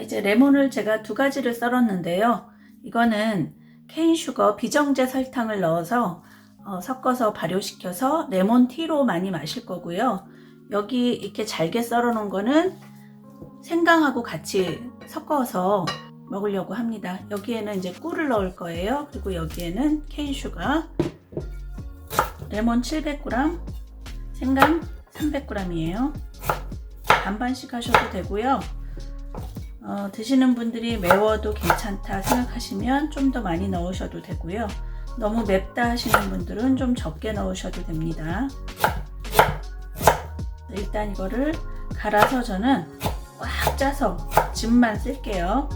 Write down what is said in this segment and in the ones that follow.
자, 이제 레몬을 제가 두 가지를 썰었는데요. 이거는 케인 슈거 비정제 설탕을 넣어서 어, 섞어서 발효시켜서 레몬티로 많이 마실 거고요. 여기 이렇게 잘게 썰어 놓은 거는 생강하고 같이 섞어서 먹으려고 합니다. 여기에는 이제 꿀을 넣을 거예요. 그리고 여기에는 케인 슈가 레몬 700g, 생강 300g이에요. 반반씩 하셔도 되고요. 어, 드시는 분들이 매워도 괜찮다 생각하시면 좀 더 많이 넣으셔도 되고요. 너무 맵다 하시는 분들은 좀 적게 넣으셔도 됩니다. 일단 이거를 갈아서 저는 꽉 짜서 즙만 쓸게요.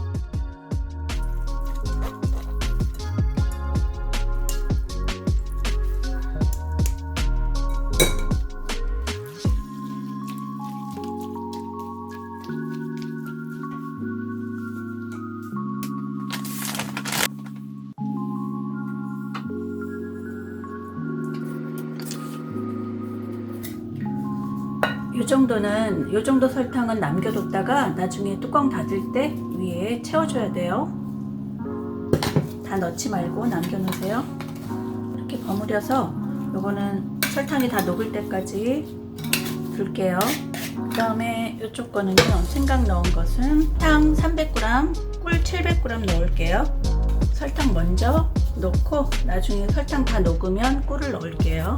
이 정도는 이 정도 설탕은 남겨뒀다가 나중에 뚜껑 닫을 때 위에 채워줘야 돼요. 다 넣지 말고 남겨놓으세요. 이렇게 버무려서 요거는 설탕이 다 녹을 때까지 둘게요. 그 다음에 이쪽 거는요 생강 넣은 것은 설탕 300g, 꿀 700g 넣을게요. 설탕 먼저 넣고 나중에 설탕 다 녹으면 꿀을 넣을게요.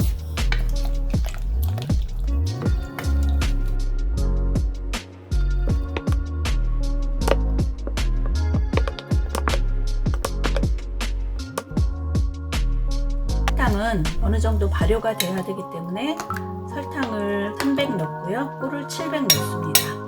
설탕은 어느 정도 발효가 돼야 되기 때문에 설탕을 300 넣고요. 꿀을 700 넣습니다.